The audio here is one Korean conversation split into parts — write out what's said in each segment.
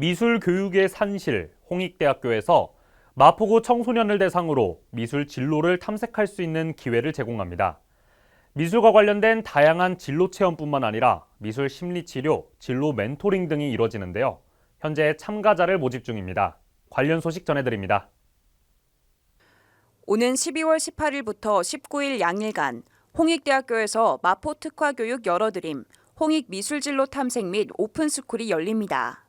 미술 교육의 산실 홍익대학교에서 마포구 청소년을 대상으로 미술 진로를 탐색할 수 있는 기회를 제공합니다. 미술과 관련된 다양한 진로 체험뿐만 아니라 미술 심리 치료, 진로 멘토링 등이 이뤄지는데요. 현재 참가자를 모집 중입니다. 관련 소식 전해드립니다. 오는 12월 18일부터 19일 양일간 홍익대학교에서 마포 특화 교육 열어드림 홍익 미술진로 탐색 및 오픈스쿨이 열립니다.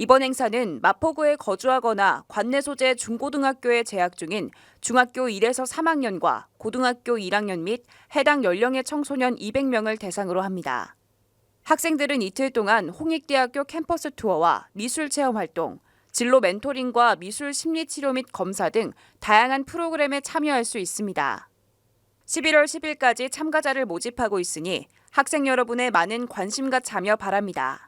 이번 행사는 마포구에 거주하거나 관내 소재 중고등학교에 재학 중인 중학교 1에서 3학년과 고등학교 1학년 및 해당 연령의 청소년 200명을 대상으로 합니다. 학생들은 이틀 동안 홍익대학교 캠퍼스 투어와 미술 체험 활동, 진로 멘토링과 미술 심리 치료 및 검사 등 다양한 프로그램에 참여할 수 있습니다. 11월 10일까지 참가자를 모집하고 있으니 학생 여러분의 많은 관심과 참여 바랍니다.